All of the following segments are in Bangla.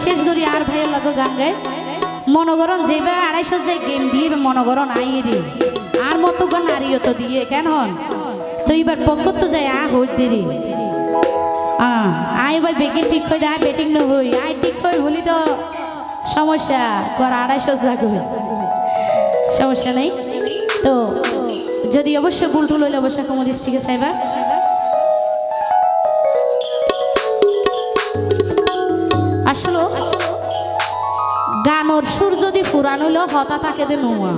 বিশেষ করে আর ভাইয়ের লাগে গান গায়। মনগরণ যেভাবে আড়াইশো যে গেম দিয়ে মনগরণ আই রে আর মতো গান আরিও তো দিয়ে, কেন তো এবার পক্ষ তো যায়, আ হইত দেরি। আই ভাই বেগে ঠিক হয়ে আয় বেটিং ন হই আই ঠিক হয়ে হলি তো সমস্যা কর আড়াইশো জাগবে সমস্যা নেই। তো যদি অবশ্যই ভুল টুল হইলে অবশ্যই কুমুদিস আছে এবার আসলো। গানোর সুর যদি ফুরান হইল, হতা থাকে দে নোয়া।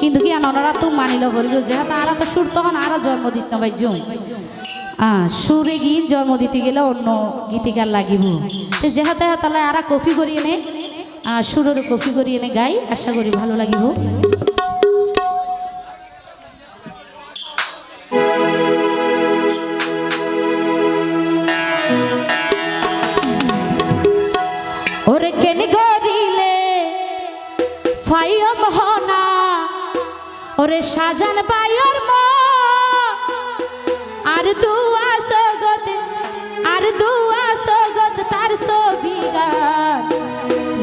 কিন্তু কি আনরা তো মানিল বলিল, যে তারা তো সুর, তখন আরও জন্ম দিত ভাই জুম সুরে গীত জন্ম দিতে গেলে অন্য গীতিকার লাগিব। যেহেতু তাহলে আরা কফি করিয়ে নে। সুরের কপি করিয়ে নে গাই, আশা করি ভালো লাগিব। ওরে সাজান বাইর মা আর দুয়া সগত আর দুয়া সগত তার সবিগা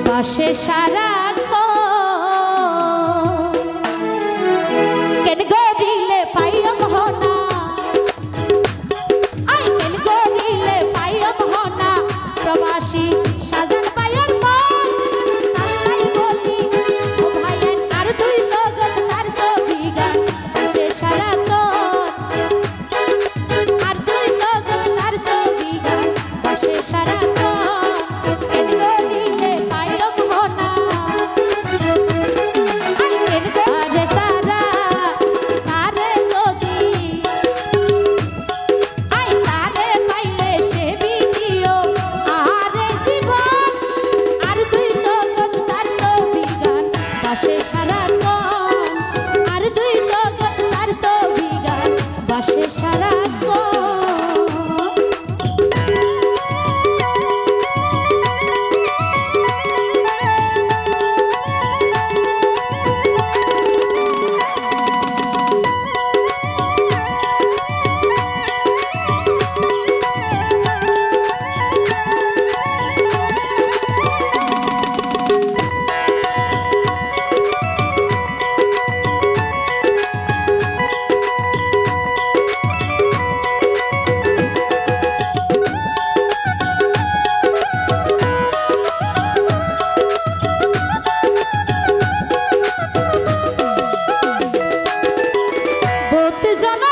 বাসে সারা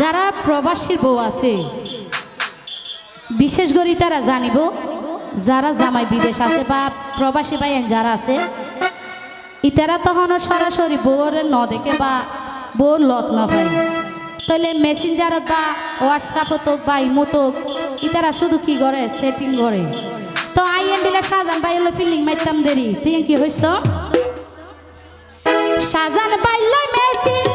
যারা প্রবাসীর বউ আছে, বিশেষ করে তারা জানিব, যারা জামাই বিদেশ আছে বা প্রবাসী ভাইয়েন যারা আছে, ইতারা তখন সরাসরি বউর ন দেখে বা বউর লত ন পায় তাহলে মেসেঞ্জারত বা হোয়াটসঅ্যাপত হোক বা ইমোত হোক, ইতারা শুধু কি করে? সেটিং করে। তো আই এন দিলে সাজান বাই হলো ফিলিং মারতাম দেরি। তুই কি হইছ? সাজান বাইল মেসিন